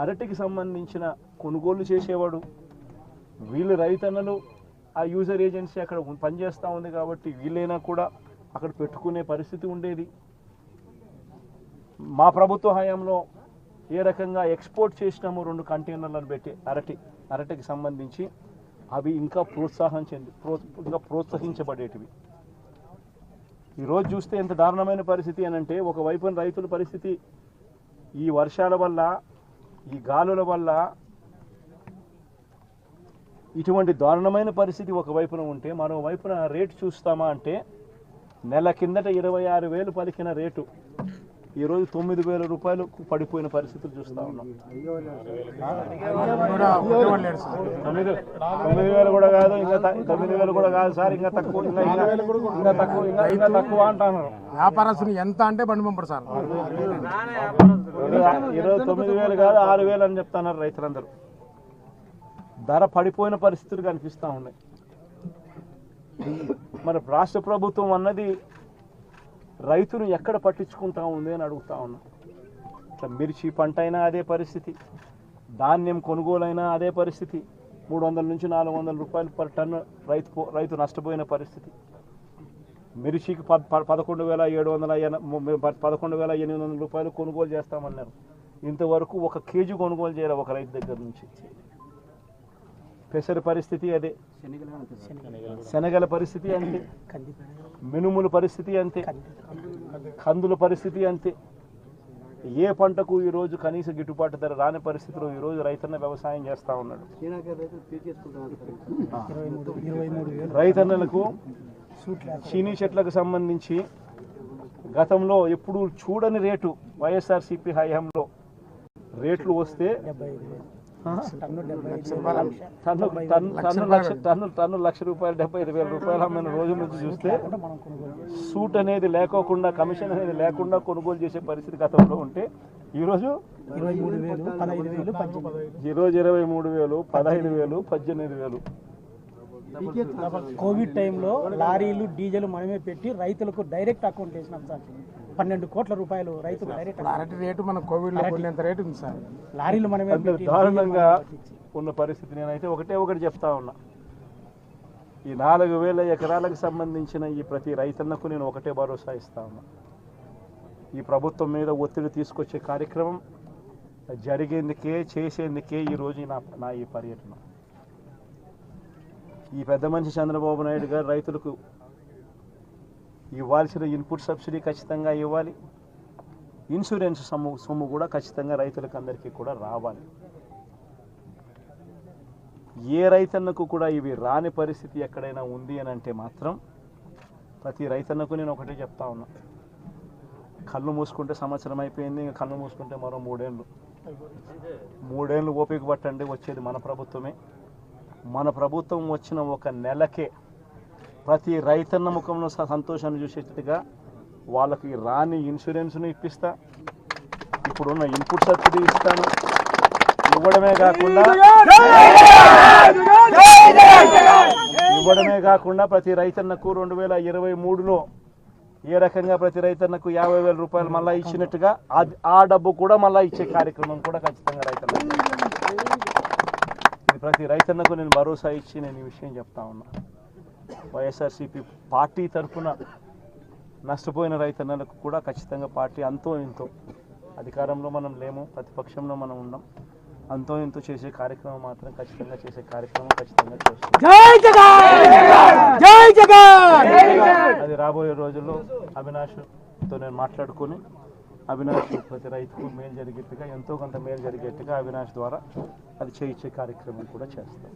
అరటికి సంబంధించిన కొనుగోలు చేసేవాడు. వీళ్ళు రైతన్నలు ఆ యూజర్ ఏజెన్సీ అక్కడ పనిచేస్తూ ఉంది కాబట్టి వీళ్ళైనా కూడా అక్కడ పెట్టుకునే పరిస్థితి ఉండేది. మా ప్రభుత్వ హయాంలో ఏ రకంగా ఎక్స్పోర్ట్ చేసినాము రెండు కంటైనర్లను పెట్టి అరటి అరటికి సంబంధించి అవి ఇంకా ప్రోత్సాహం చెంది ప్రో ఇంకా ప్రోత్సహించబడేటివి. ఈరోజు చూస్తే ఎంత దారుణమైన పరిస్థితి అని అంటే ఒకవైపున రైతుల పరిస్థితి ఈ వర్షాల వల్ల ఈ గాలుల వల్ల ఇటువంటి దారుణమైన పరిస్థితి ఒకవైపున ఉంటే మరోవైపున రేటు చూస్తామా అంటే నెల కిందట ఇరవై ఆరు వేలు పలికిన రేటు. ఈరోజు తొమ్మిది వేల రూపాయలకు పడిపోయిన పరిస్థితులు చూస్తా ఉన్నాం. తొమ్మిది తొమ్మిది వేలు కూడా కాదు ఇంకా తొమ్మిది వేలు కూడా కాదు సార్ ఇంకా తక్కువ ఇంకా ఇంకా ఇంకా తక్కువ ఇంకా తక్కువ అంటున్నారు. వ్యాపారస్తులు ఎంత అంటే బండి పంపడు సార్. ఈరోజు తొమ్మిది వేలు కాదు ఆరు వేలు అని చెప్తున్నారు రైతులందరూ. ధర పడిపోయిన పరిస్థితులు కనిపిస్తూ ఉన్నాయి. మరి రాష్ట్ర ప్రభుత్వం అన్నది రైతును ఎక్కడ పట్టించుకుంటా ఉంది అని అడుగుతా ఉన్నా. ఇట్లా మిర్చి పంట అయినా అదే పరిస్థితి ధాన్యం కొనుగోలైనా అదే పరిస్థితి మూడు వందల నుంచి నాలుగు వందల రూపాయలు పర్ టన్ను రైతు రైతు నష్టపోయిన పరిస్థితి. మిర్చికి పదకొండు వేల ఏడు వందల పదకొండు వేల ఎనిమిది వందల రూపాయలు కొనుగోలు చేస్తామన్నారు. ఇంతవరకు ఒక కేజీ కొనుగోలు చేయాలి ఒక రైతు దగ్గర నుంచి. పెసర పరిస్థితి అదే. శనగల పరిస్థితి అంతే. మినుముల పరిస్థితి అంతే. కందుల పరిస్థితి అంతే. ఏ పంటకు ఈరోజు కనీస గిట్టుబాటు ధర రాని పరిస్థితిలో ఈరోజు రైతన్న వ్యవసాయం చేస్తూ ఉన్నాడు. రైతన్నలకు చీనీ చెట్లకు సంబంధించి గతంలో ఎప్పుడు చూడని రేటు వైఎస్ఆర్సీపీ హయాంలో రేట్లు వస్తే? Ton lakh ton ton lakh రూపాయలు డెబ్బై ఐదు వేల రూపాయలు అమ్మిన రోజుల నుంచి చూస్తే సూట్ అనేది లేకోకుండా కమిషన్ అనేది లేకుండా కొనుగోలు చేసే పరిస్థితి గతంలో ఉంటే ఈరోజు ఈరోజు ఇరవై మూడు వేలు పదహైదు వేలు పద్దెనిమిది వేలు. కోవిడ్ టైంలో లారీలు డీజిల్ మనమే పెట్టి రైతులకు డైరెక్ట్ అకౌంట్ వేసినాం సార్. పన్నెండు కోట్ల రూపాయలు రైతులు డైరెక్ట్ అరటి రేటు మన కోవిడ్ రేటు ఉంది సార్. లారీలు మనమే దారుణంగా ఉన్న పరిస్థితి నేనైతే ఒకటే ఒకటి చెప్తా ఉన్నా. ఈ నాలుగు వేల ఎకరాలకు సంబంధించిన ఈ ప్రతి రైతన్నకు నేను ఒకటే భరోసా ఇస్తా ఉన్నా. ఈ ప్రభుత్వం మీద ఒత్తిడి తీసుకొచ్చే కార్యక్రమం జరిగేందుకే చేసేందుకే ఈరోజు నా నా ఈ పర్యటన. ఈ పెద్ద మనిషి చంద్రబాబు నాయుడు గారు రైతులకు ఇవ్వాల్సిన ఇన్పుట్ సబ్సిడీ ఖచ్చితంగా ఇవ్వాలి. ఇన్సూరెన్స్ సొమ్ము సొమ్ము కూడా ఖచ్చితంగా రైతులకు అందరికీ కూడా రావాలి. ఏ రైతన్నకు కూడా ఇవి రాని పరిస్థితి ఎక్కడైనా ఉంది అని అంటే మాత్రం ప్రతి రైతన్నకు నేను ఒకటే చెప్తా ఉన్నా. కళ్ళు మూసుకుంటే సంవత్సరం అయిపోయింది ఇంకా కళ్ళు మూసుకుంటే మరో మూడేళ్ళు. మూడేళ్ళు ఓపిక పట్టండి వచ్చేది మన ప్రభుత్వమే. మన ప్రభుత్వం వచ్చిన ఒక నెలకే ప్రతి రైతన్న ముఖంలో సంతోషాన్ని చూసేట్టుగా వాళ్ళకి రాని ఇన్సూరెన్స్ను ఇప్పిస్తా. ఇప్పుడున్న ఇన్పుట్ సబ్సిడీ ఇస్తాను. ఇవ్వడమే కాకుండా ఇవ్వడమే కాకుండా ప్రతి రైతన్నకు రెండు వేల ఇరవై మూడులో ఏ రకంగా ప్రతి రైతన్నకు యాభై వేల రూపాయలు మళ్ళా ఇచ్చినట్టుగా ఆ డబ్బు కూడా మళ్ళా ఇచ్చే కార్యక్రమం కూడా ఖచ్చితంగా ఇది ప్రతి రైతన్నకు నేను భరోసా ఇచ్చి నేను ఈ విషయం చెప్తా ఉన్నా. వైఎస్ఆర్సీపీ పార్టీ తరఫున నష్టపోయిన రైతన్నలకు కూడా ఖచ్చితంగా పార్టీ అంతో ఇంతో అధికారంలో మనం లేము ప్రతిపక్షంలో మనం ఉన్నాం. అంతో ఇంతో చేసే కార్యక్రమం మాత్రం ఖచ్చితంగా చేసే కార్యక్రమం ఖచ్చితంగా చేస్తాం. అది రాబోయే రోజుల్లో అవినాష్తో నేను మాట్లాడుకొని అవినాష్ ప్రతి రైతుకు మేలు జరిగేట్టుగా ఎంతో కొంత మేలు జరిగేట్టుగా అవినాష్ ద్వారా అది చేయించే కార్యక్రమం కూడా చేస్తాం.